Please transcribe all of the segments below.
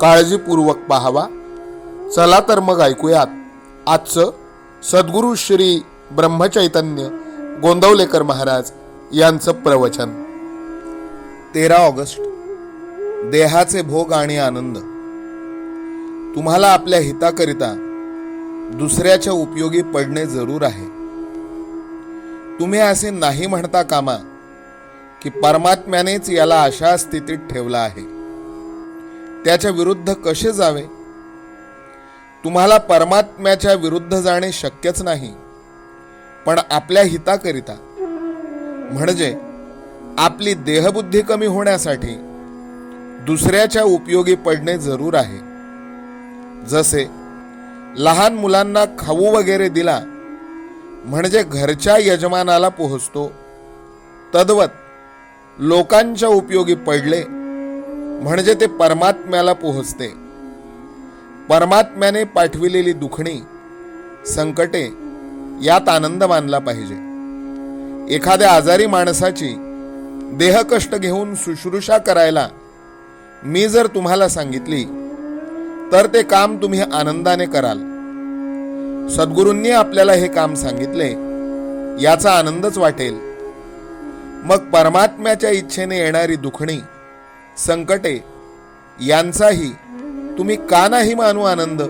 काळजीपूर्वक पाहावा. चला तर मग ऐकूयात. आजचं सद्गुरू श्री ब्रह्मचैतन्य गोंदवलेकर महाराज यांचं प्रवचन. तेरा ऑगस्ट. देहाचे भोग आणि आनंद. तुम्हाला आपल्या हिताकरिता दुसऱ्याच्या उपयोगी पडणे जरूर आहे. तुम्ही असे नाही म्हणता कामा की परमात्म्यानेच याला अशा स्थितीत ठेवला आहे. त्याच्या विरुद्ध कसे जावे? तुम्हाला परमात्म्याच्या विरुद्ध जाणे शक्यच नाही पण आपल्या हिताकरिता. म्हणजे आपली देहबुद्धी कमी होण्यासाठी दुसऱ्याच्या उपयोगी पडणे जरूर आहे. जसे लहान मुलांना खाऊ वगैरे दिला म्हणजे घरच्या यजमानाला पोहोचतो तद्वत लोकांच्या उपयोगी पडले म्हणजे ते परमात्म्याला पोहोचते. परमात्म्याने पाठविलेली दुखणी संकटे यात आनंद मानला पाहिजे. एखाद्या आजारी माणसाची देहकष्ट घेऊन शुश्रूषा करायला मी जर तुम्हाला सांगितली तर ते काम तुम्ही आनंदाने कराल. सद्गुरूंनी आपल्याला हे काम सांगितले याचा आनंदच वाटेल. मग परमात्म्याच्या इच्छेने येणारी दुखणी संकटे यांचाही तुम्ही का नाही मानू आनंद?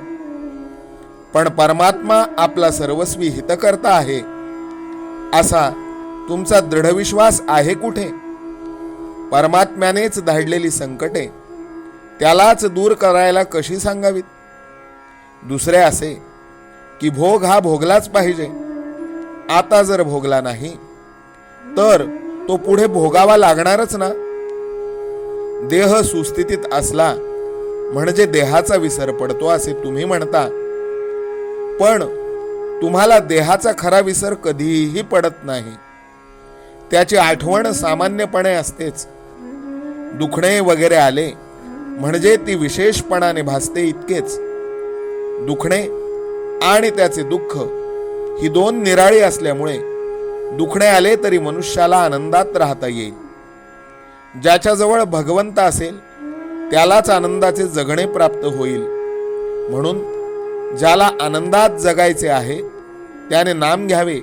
पण परमात्मा आपला सर्वस्वी हितकर्ता आहे असा तुमचा दृढविश्वास आहे कुठे? परमात्म्यानेच धाडलेली संकटे त्यालाच दूर करायला कशी सांगावीत? दुसरे असे की भोग हा भोगलाच पाहिजे. आता जर भोगला नाही तर तो पुढे भोगावा लागणारच ना? देह सुस्थितीत असला म्हणजे देहाचा विसर पडतो असे तुम्ही म्हणता. पण तुम्हाला देहाचा खरा विसर कधीही पडत नाही. त्याची आठवण सामान्यपणे असतेच. दुखणे वगैरे आले म्हणजे ती विशेषपणाने भासते इतकेच. दुखणे आणि त्याचे दुःख ही दोन निराळी असल्यामुळे दुखणे आले तरी मनुष्याला आनंदात राहता येईल. ज्याच्याजवळ भगवंत असेल त्यालाच आनंदाचे जगणे प्राप्त होईल. म्हणून ज्याला आनंदात जगायचे आहे त्याने नाम घ्यावे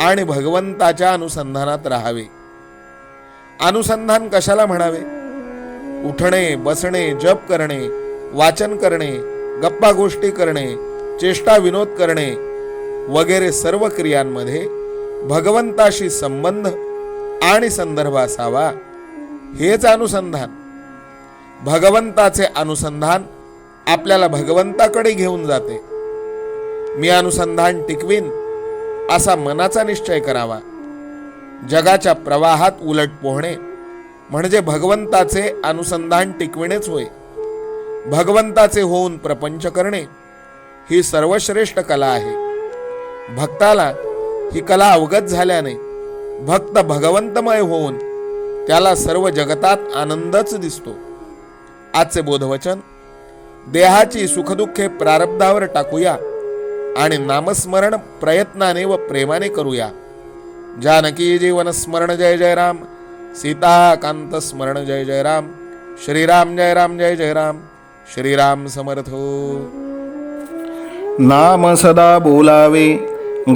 आणि भगवंताच्या अनुसंधानात राहावे. अनुसंधान कशाला म्हणावे? उठणे बसणे जप करणे वाचन करणे गप्पा गोष्टी करणे चेष्टा विनोद करणे वगैरे सर्व क्रियांमध्ये भगवंताशी संबंध आणि संदर्भ असावा. हेच अनुसंधान. भगवंताचे अनुसंधान आपल्याला भगवंताकडे घेऊन जाते. मी अनुसंधान टिकवीन असा मनाचा निश्चय करावा. जगाच्या प्रवाहात उलट पोहणे म्हणजे भगवंताचे अनुसंधान टिकविणेच होय. भगवंताचे होऊन प्रपंच करणे ही सर्वश्रेष्ठ कला आहे. भक्ताला ही कला अवगत झाल्याने भक्त भगवंतमय होऊन त्याला सर्व जगतात आनंदच दिसतो. आजचे बोधवचन देहाची सुखदुःखे प्रारब्धावर टाकूया आणि नामस्मरण प्रयत्नाने व प्रेमाने करूया. जानकी जीवन स्मरण जय जय राम. सीताकांत स्मरण जय जय राम. श्रीराम जय राम जय जय राम. श्रीराम समर्थ हो. नाम सदा बोलावे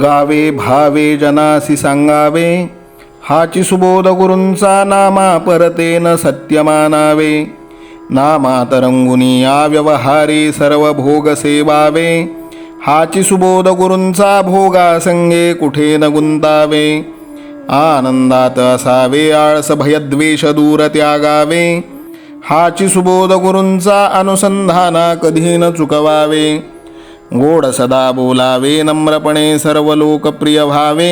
गावे भावे जनासी सांगावे. हाची सुबोध गुरूंचा नामा परतेन सत्यमानावे नामा नामात व्यवहारी सर्व भोग सेवावे हाची सुबोध गुरूंचा भोगा संगे कुठे न गुंतावे आनंदात असावे आळस भयद्वेष दूर त्यागावे हाची सुबोध गुरूंचा अनुसंधाना कधी न चुकवावे गोड सदा बोलावे नम्रपणे सर्व लोकप्रिय व्हावे